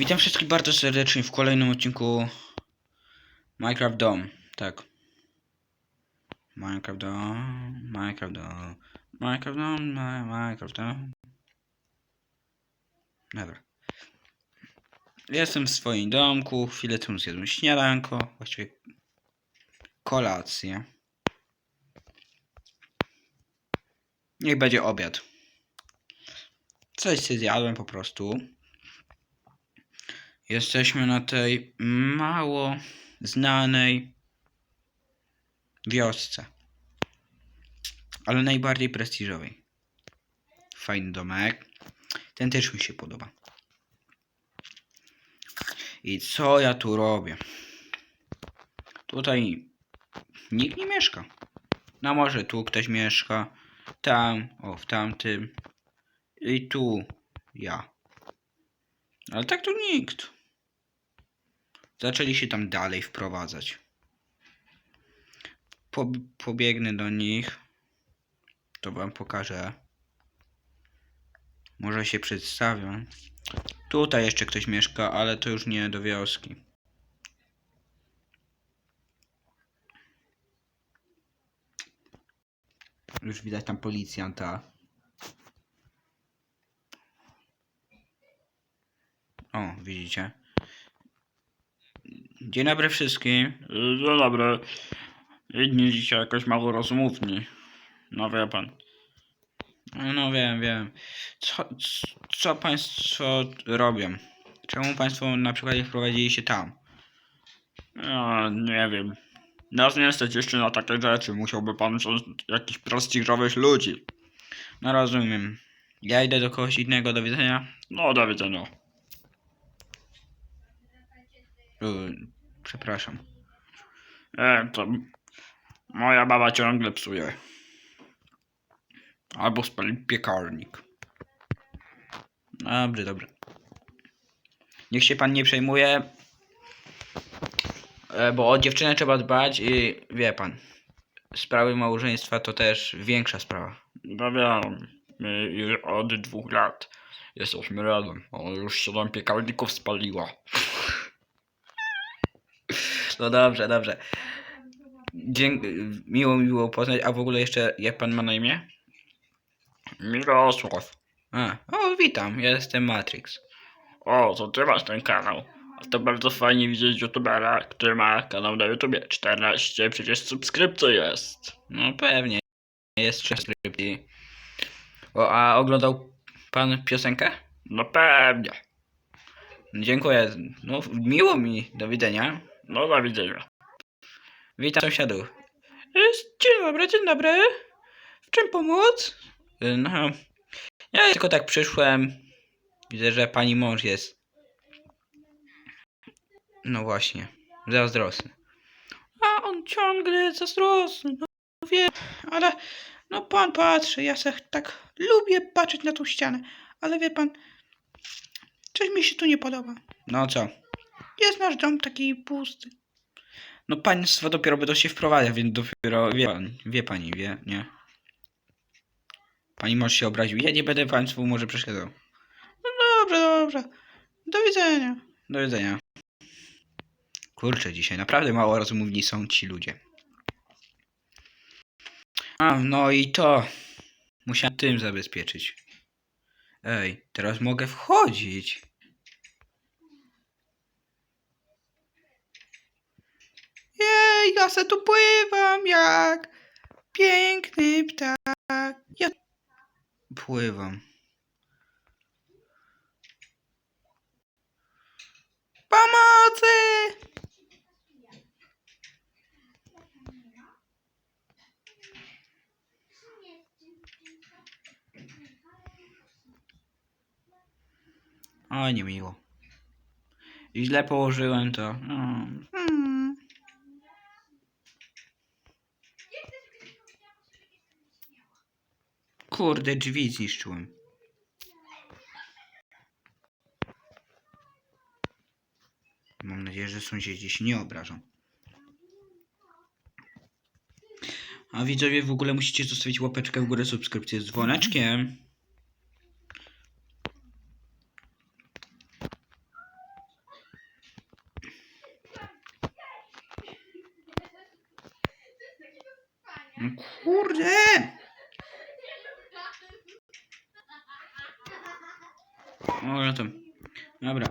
Witam wszystkich bardzo serdecznie w kolejnym odcinku Minecraft Dom. Tak. Minecraft Dom, Minecraft Dom, Minecraft Dom, Mi- Minecraft Dom. Dobra. Jestem w swoim domku, chwilę temu zjadłem śniadanko, właściwie kolację. Niech będzie obiad. Coś się zjadłem po prostu. Jesteśmy na tej mało znanej wiosce. Ale najbardziej prestiżowej. Fajny domek. Ten też mi się podoba. I co ja tu robię? Tutaj nikt nie mieszka. No może tu ktoś mieszka. Tam, o w tamtym. I tu ja. Ale tak tu nikt. Zaczęli się tam dalej wprowadzać. Po, pobiegnę do nich. To wam pokażę. Może się przedstawią. Tutaj jeszcze ktoś mieszka, ale to już nie do wioski. Już widać tam policjanta. O, widzicie. Dzień dobry wszystkim. Dzień dobry. Inni dzisiaj jakoś mało rozmówni. No wie pan. No, no wiem, wiem. Co, co państwo robią? Czemu państwo na przykład nie wprowadzili tam? Ja nie wiem. Nas nie stać jeszcze na takie rzeczy. Musiałby pan jakichś prestiżowych ludzi. No rozumiem. Ja idę do kogoś innego, do widzenia. No do widzenia. Yy, przepraszam. E, to moja baba ciągle psuje. Albo spali piekarnik. Dobrze, dobrze. Niech się pan nie przejmuje. E, Bo o dziewczynę trzeba dbać i wie pan. Sprawy małżeństwa to też większa sprawa. No wiem. My już od dwóch lat jesteśmy razem. Ona już siedem piekarników spaliła. No dobrze, dobrze. Dzięk... Miło mi było poznać, a w ogóle jeszcze jak pan ma na imię? Mirosław. A, o witam, ja jestem Matrix. O, to ty masz ten kanał. A to bardzo fajnie widzieć youtubera, który ma kanał na YouTubie. 14 przecież subskrypcji jest. No pewnie, jest trzy skrypty. O, a oglądał pan piosenkę? No pewnie. Dziękuję. No, miło mi, do widzenia. No do widzenia. Witam sąsiadów. Dzień dobry, dzień dobry. W czym pomóc? No, ja tylko tak przyszłem. Widzę, że pani mąż jest. No właśnie, zazdrosny. A on ciągle zazdrosny, no wiem, ale no pan patrzy, ja se tak lubię patrzeć na tą ścianę, ale wie pan, coś mi się tu nie podoba. No co? Jest nasz dom taki pusty. No państwo dopiero będą się wprowadza, więc dopiero wie pan, wie pani, wie, nie? Pani mąż się obraził. Ja nie będę państwu może przeszkadzał. No dobrze, dobrze. Do widzenia. Do widzenia. Kurczę, dzisiaj naprawdę mało rozmówni są ci ludzie. A, no i to. Musiałem tym zabezpieczyć. Ej, teraz mogę wchodzić. Jej, ja se tu pływam jak piękny ptak. Ja pływam. Pomocy! O, nie miło. Źle położyłem to. Mm. Kurde, drzwi zniszczyłem. Mam nadzieję, że sąsiedzi się nie obrażą. A widzowie w ogóle musicie zostawić łapeczkę w górę, subskrypcję z dzwoneczkiem. No Kurde! O, ja tam. Dobra.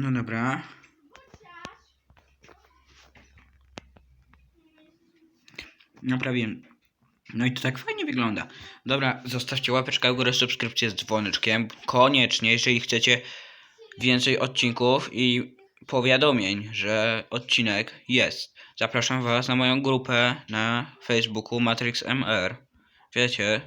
No dobra. Naprawiłem. No i to tak fajnie wygląda. Dobra, zostawcie łapeczkę w górę, subskrypcję z dzwoneczkiem. Koniecznie, jeżeli chcecie więcej odcinków i powiadomień, że odcinek jest. Zapraszam Was na moją grupę na Facebooku Matrix MR. Wiecie,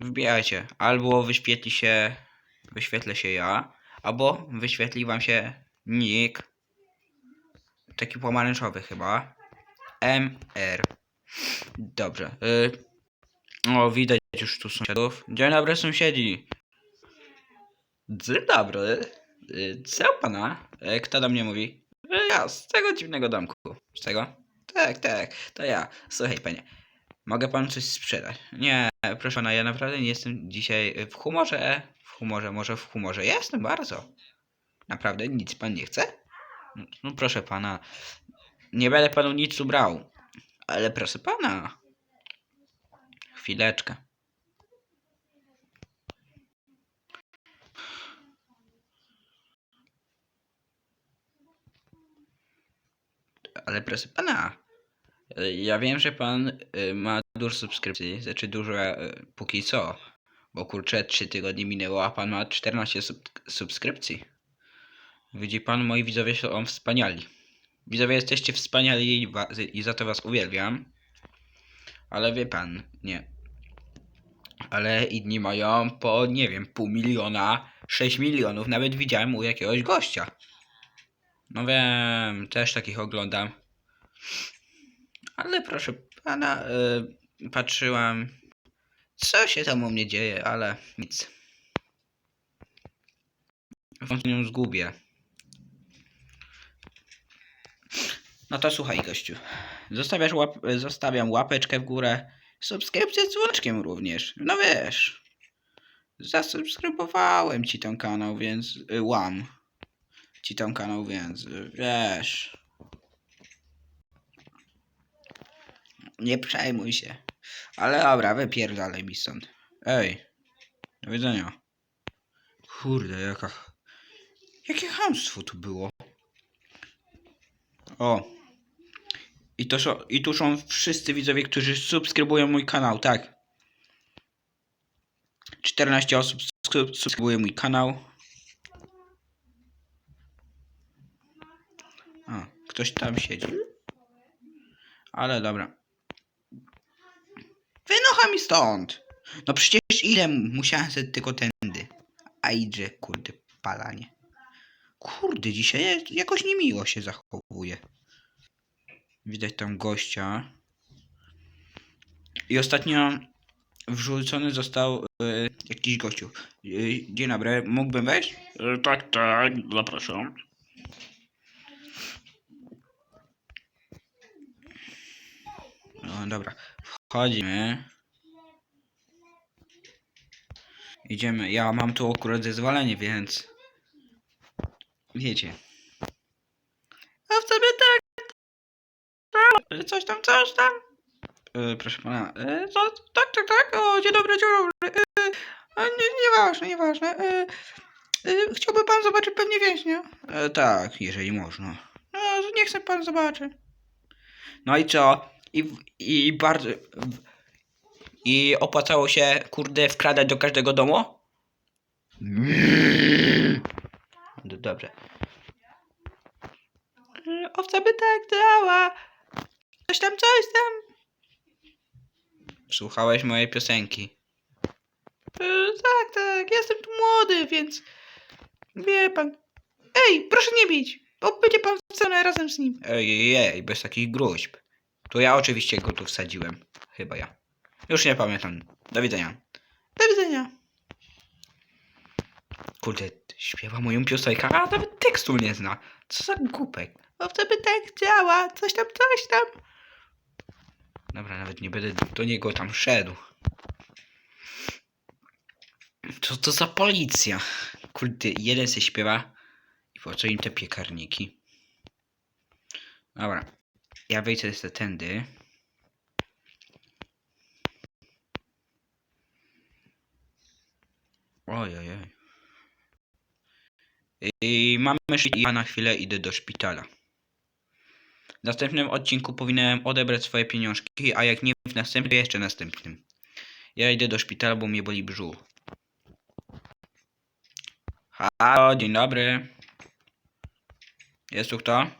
wbijajcie. Albo wyświetli się, wyświetlę się ja, albo wyświetli Wam się nick, taki pomarańczowy chyba, MR. Dobrze. Y, o, widać już tu sąsiadów. Dzień dobry sąsiedzi. Dzień dobry. Y, Co pana? Y, Kto do mnie mówi? Y, Ja, z tego dziwnego domku. Z tego? Tak, tak, to ja. Słuchaj, panie. Mogę panu coś sprzedać? Nie, proszę pana, ja naprawdę nie jestem dzisiaj w humorze. Humorze, może w humorze. Jestem bardzo. Naprawdę nic pan nie chce? No, proszę pana. Nie będę panu nic ubrał. Ale proszę pana. Chwileczkę. Ale proszę pana. Ja wiem, że pan y, ma dużo subskrypcji, znaczy dużo y, póki co. Bo kurczę, 3 tygodnie minęło, a pan ma 14 sub subskrypcji. Widzi pan, moi widzowie są wspaniali. Widzowie, jesteście wspaniali i, za to was uwielbiam. Ale wie pan, nie. Ale inni mają po, nie wiem, pół miliona, 6 milionów. Nawet widziałem u jakiegoś gościa. No wiem, też takich oglądam. Ale proszę pana, y, patrzyłam, co się tam u mnie dzieje, ale nic. Wątpię ją zgubię. No to słuchaj, gościu. Zostawiasz łap zostawiam łapeczkę w górę. Subskrypcję z dzwoneczkiem również. No wiesz. Zasubskrybowałem ci ten kanał, więc. Y, łam. Ci ten kanał, więc. Y, wiesz. Nie przejmuj się. Ale dobra, wypierdalaj mi stąd. Ej. Do widzenia. Kurde, jaka. Jakie hamstwo tu było. O. I, to są, I tu są wszyscy widzowie, którzy subskrybują mój kanał, tak. 14 osób subskry- subskrybuje mój kanał. A, ktoś tam siedzi. Ale dobra. Mi stąd! No przecież ile musiałem sobie tylko tędy. A idzie, kurde, palanie. Kurde, dzisiaj jakoś niemiło się zachowuje. Widać tam gościa. I ostatnio wrzucony został y, jakiś gościu. Y, dzień dobry, mógłbym wejść? Y, tak, tak, zapraszam. No dobra, wchodzimy. Idziemy. Ja mam tu akurat zezwolenie, więc. Wiecie. A w sobie tak. Coś tam, coś tam. E, proszę pana. E, co, tak, tak, tak. O, dzień dobry, dzień dobry. E, a nie, nieważne, nieważne. E, e, chciałby pan zobaczyć pewnie więźnia? E, tak, jeżeli można. No, niech sobie pan zobaczy. No i co? I, i bardzo. I opłacało się, kurde, wkradać do każdego domu? Dobrze. Owca by tak dała. Coś tam, coś tam. Słuchałeś mojej piosenki? E, tak, tak. Jestem tu młody, więc. Wie pan. Ej, proszę nie bić, bo będzie pan wcale razem z nim. Ej, ej, bez takich gruźb. To ja oczywiście go tu wsadziłem. Chyba ja. Już nie pamiętam. Do widzenia. Do widzenia. Kurde, śpiewa moją piosenkę, a nawet tekstu nie zna. Co za głupek. To by tak działa. Coś tam, coś tam. Dobra, nawet nie będę do niego tam szedł. Co to za policja? Kurde, jeden se śpiewa. I po co im te piekarniki? Dobra. Ja wejdę sobie tędy. Oj, oj. I mamy ja na chwilę idę do szpitala. W następnym odcinku powinienem odebrać swoje pieniążki, a jak nie w następnym, to jeszcze następnym. Ja idę do szpitala, bo mnie boli brzuch. Halo, dzień dobry. Jest tu kto?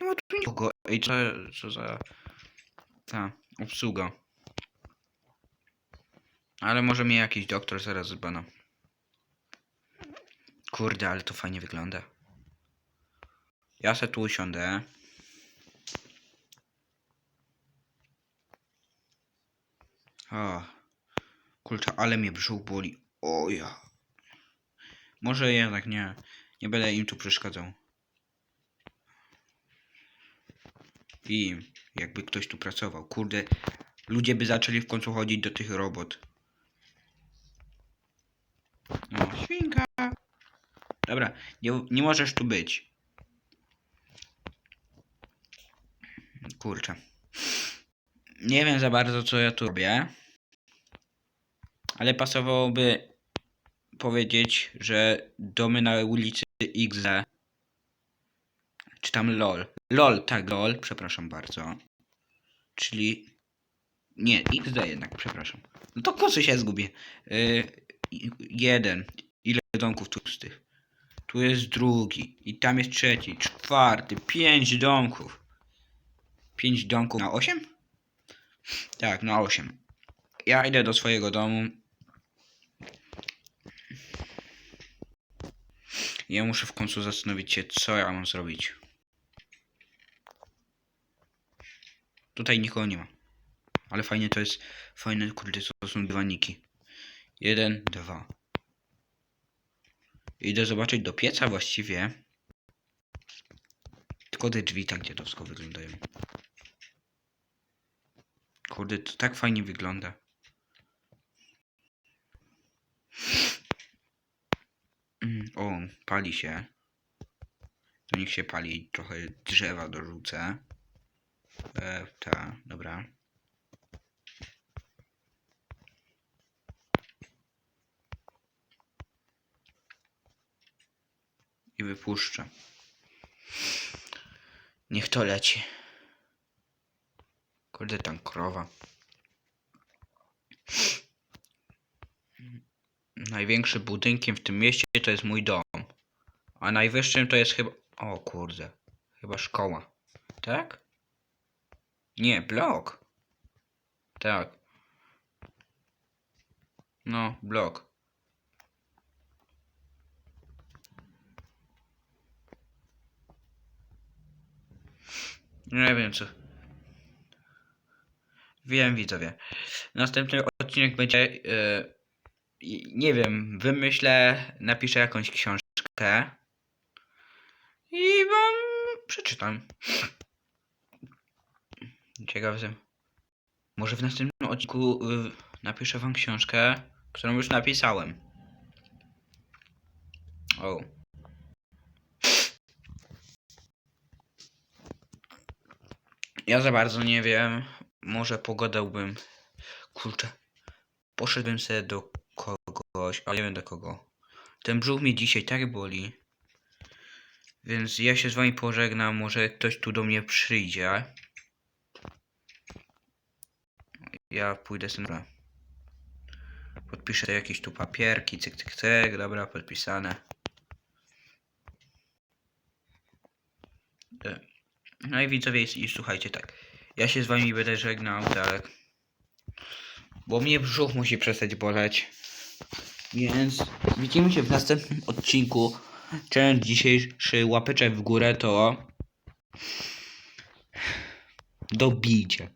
No tu nikogo. Ej, co, co za... Ta, obsługa. Ale może mnie jakiś doktor zaraz zbana. Kurde, ale to fajnie wygląda. Ja se tu usiądę. O, kurczę, ale mnie brzuch boli. O ja. Może jednak nie. Nie będę im tu przeszkadzał. I jakby ktoś tu pracował. Kurde, ludzie by zaczęli w końcu chodzić do tych robot. No, świnka. Dobra, nie, nie możesz tu być. Kurczę. Nie wiem za bardzo, co ja tu robię. Ale pasowałoby powiedzieć, że domy na ulicy XZ. Czy tam LOL. LOL, tak, LOL, przepraszam bardzo. Czyli. Nie, XD jednak, przepraszam. No to po się zgubię? Yy, jeden. Ile domków tu z tych? Tu jest drugi. I tam jest trzeci, czwarty, pięć domków. Pięć domków na osiem? Tak, na osiem. Ja idę do swojego domu. Ja muszę w końcu zastanowić się, co ja mam zrobić. Tutaj nikogo nie ma. Ale fajnie to jest. Fajne, kurde, to są dywaniki. Jeden, dwa. Idę zobaczyć do pieca właściwie. Tylko te drzwi tak dziadowsko wyglądają. Kurde, to tak fajnie wygląda. Mm, O, pali się. To niech się pali. Trochę drzewa dorzucę. E, ta, dobra. I wypuszczę. Niech to leci. Kurde, tam krowa. Największym budynkiem w tym mieście to jest mój dom. A najwyższym to jest chyba... O kurde. Chyba szkoła. Tak? Nie, blok. Tak. No, blok. Nie wiem co. Wiem widzowie. Następny odcinek będzie. i- nie wiem, wymyślę, napiszę jakąś książkę. I wam przeczytam. Ciekaw jestem. Może w następnym odcinku y, napiszę wam książkę, którą już napisałem. O. Ja za bardzo nie wiem. Może pogadałbym. Kurczę. Poszedłbym sobie do kogoś, ale nie wiem do kogo. Ten brzuch mnie dzisiaj tak boli. Więc ja się z wami pożegnam. Może ktoś tu do mnie przyjdzie. Ja pójdę sobie. Podpiszę jakieś tu papierki, cyk, cyk, cyk. Dobra, podpisane. E, No i widzowie, i słuchajcie, tak. Ja się z wami będę żegnał, tak. Bo mnie brzuch musi przestać boleć. Więc widzimy się w następnym odcinku. Challenge dzisiejszy łapeczek w górę to dobijcie.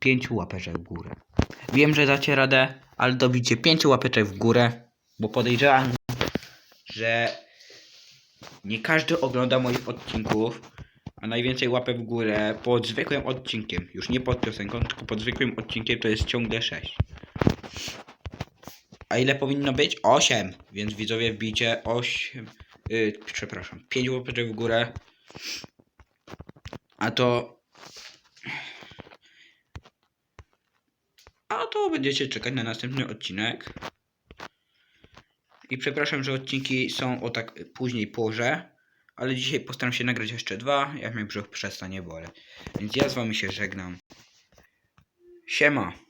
Pięciu łapeczek w górę. Wiem, że dacie radę, ale dobijcie pięciu łapeczek w górę, bo podejrzewam, że nie każdy ogląda moich odcinków, a najwięcej łapek w górę pod zwykłym odcinkiem. Już nie pod piosenką, tylko pod zwykłym odcinkiem to jest ciągle 6. A ile powinno być? 8. Więc widzowie wbijcie 8. Yy, przepraszam, 5 łapeczek w górę. A to będziecie czekać na następny odcinek. I przepraszam, że odcinki są o tak później porze. Ale dzisiaj postaram się nagrać jeszcze dwa, jak mnie brzuch przestanie boleć. Więc ja z wami się żegnam. Siema.